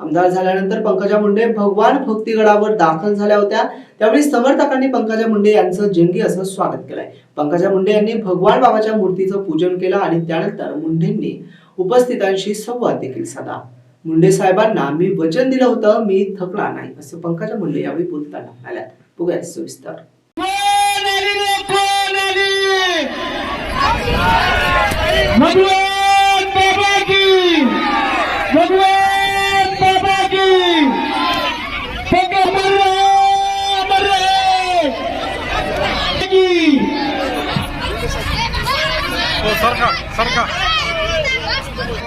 आमदार झाल्यानंतर पंकजा मुंडे भगवान भक्तिगडावर दाखल झाल्या होत्या. त्यावेळी समर्थकांनी पंकजा मुंडे यांचं जंगी असं स्वागत केलंय. पंकजा मुंडे यांनी भगवान बाबाच्या मूर्तीचं पूजन केलं आणि त्यानंतर मुंडेंनी उपस्थितांशी संवाद देखील साधा मुंडे साहेबांना मी वचन दिलं होतं मी थकणार नाही असं पंकजा मुंडे यावेळी बोलताना म्हणाल्या बघूया सविस्तर. भगवान बाबा की भगवान बाबा की पकड़ मर रहे मर रहे की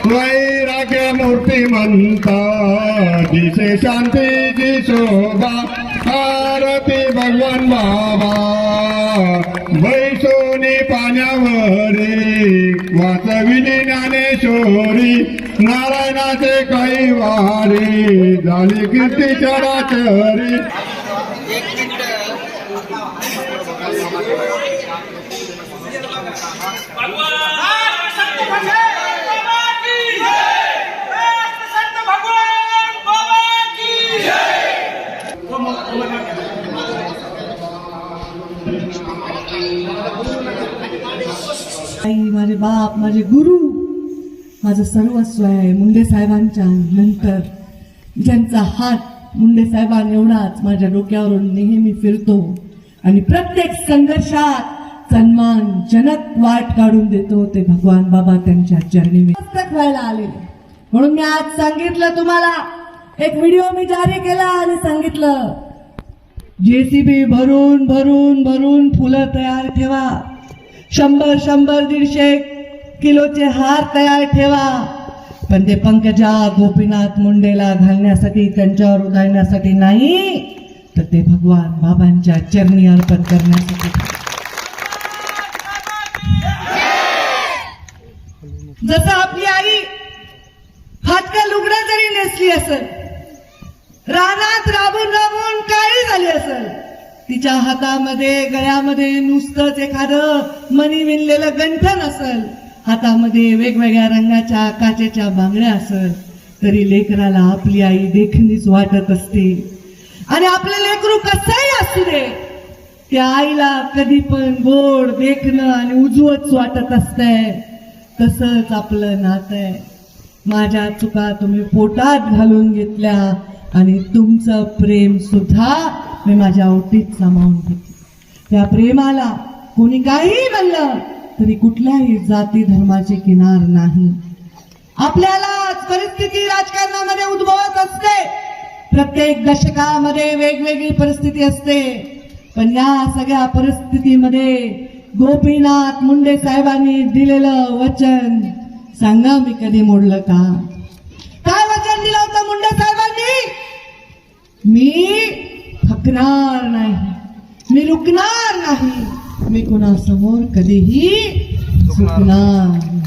वैराग्य मूर्ती म्हणता दिसे शांतीची शोभा आरती भगवान बाबा. बैसोनी पाण्यावरी वाचविली ज्ञानेश्वरी नारायणाचे काही वारी झाली कीर्ती चराचरी. बाप माझे गुरु माझं सर्वस्व आहे मुंडे साहेबांच्या नंतर. ज्यांचा हात मुंडे साहेबां एवढाच माझ्या डोक्यावरून नेहमी फिरतो. आणि प्रत्येक संघर्षात सन्मानजनक वाट काढून देतो ते भगवान बाबा त्यांच्या चरणी. मी पुस्तक व्हायला आले. म्हणून मी आज सांगितलं तुम्हाला एक व्हिडिओ मी जारी केला आणि सांगितलं. जेसीबी भरून भरून भरून फुलं तयार ठेवा. शंभर शंभर दीडशे किलोचे हार तयार ठेवा. पण ते पंकजा गोपीनाथ मुंडेला घालण्यासाठी त्यांच्यावर उधळण्यासाठी नाही तर ते भगवान बाबांच्या चरणी अर्पण करण्यासाठी. जसं आपली आई हातका लुगडा जरी नेसली असेल रानात राबून राबून काळी झाली असेल तिच्या हातामध्ये गळ्यामध्ये नुसतंच एखादं मनी विणलेलं गंठन असेल हातामध्ये वेगवेगळ्या रंगाच्या काचेच्या बांगड्या असल तरी लेकराला आपली आई देखणीच वाटत असते. आणि आपलं लेकरू कसंही असू दे त्या आईला कधी पण गोड देखणं आणि उजवच वाटत असतंय. तसंच आपलं नातं आहे माझ्या चुका तुम्ही पोटात घालून घेतल्या आणि तुमचं प्रेम सुद्धा मी माझ्या ओटीत सामावून घेतलं. त्या प्रेमाला कोणी काही म्हणलं तरी कुठल्याही जाती धर्माची किनार नाही. आपल्याला परिस्थिती राजकारणामध्ये उद्भवत असते. प्रत्येक दशकामध्ये वेगवेगळी परिस्थिती असते. पण या सगळ्या परिस्थितीमध्ये गोपीनाथ मुंडे साहेबांनी दिलेलं वचन सांगा मी कधी मोडलं का? काय वचन दिलं होतं मुंडे साहेबांनी? मी थकणार नाही. मी रुकणार नाही. मी कुणासमोर कधीही नाही.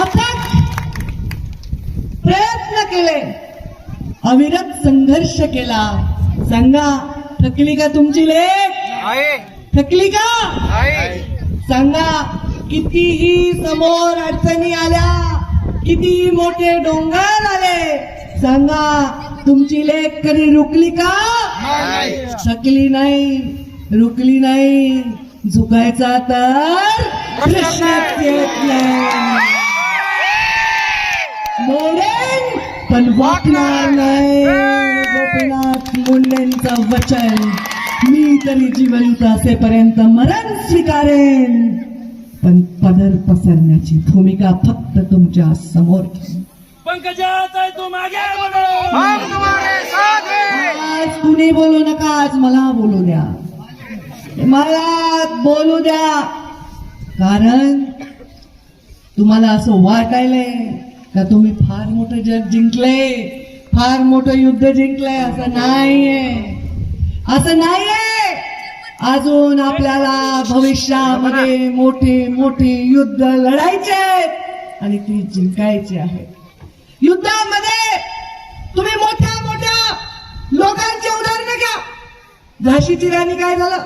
अथक प्रयत्न केले. अविरत संघर्ष केला. सांगा थकली का तुमची लेख? थकली का? सांगा कितीही समोर अडचणी आल्या किती मोठे डोंगर आले. सांगा तुमची लेख कधी रुकली का? थकली नाही रुकली नाही झुकायचा तर प्रश्नच येत नाही. मोडेन पण वाकणार नाही. गोपीनाथ मुंडेंचं वचन. मी तरी जिवंत असेपर्यंत मरण स्वीकारेन. पण पदर पसरण्याची भूमिका फक्त तुमच्यासमोर ठेवीन. पंकजात तुम आगे कुणी बोलू नका आज मला बोलू द्या. मला बोलू द्या. कारण तुम्हाला असं वाटायलंय का तुम्ही फार मोठं जग जिंकले फार मोठं युद्ध जिंकलंय असं नाहीये. असं नाहीये. अजून आपल्याला भविष्यामध्ये मोठे मोठे युद्ध लढायचे आणि ती जिंकायची आहे. युद्धामध्ये झाशीची राणी काय झालं?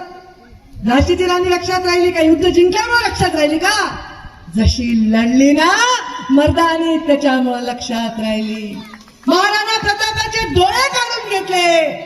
झाशीची राणी लक्षात राहिली का? युद्ध जिंकल्यामुळे लक्षात राहिली का? जशी लढली ना मर्दानी त्याच्यामुळे लक्षात राहिली. महाराणा प्रतापाचे डोळे काढून घेतले.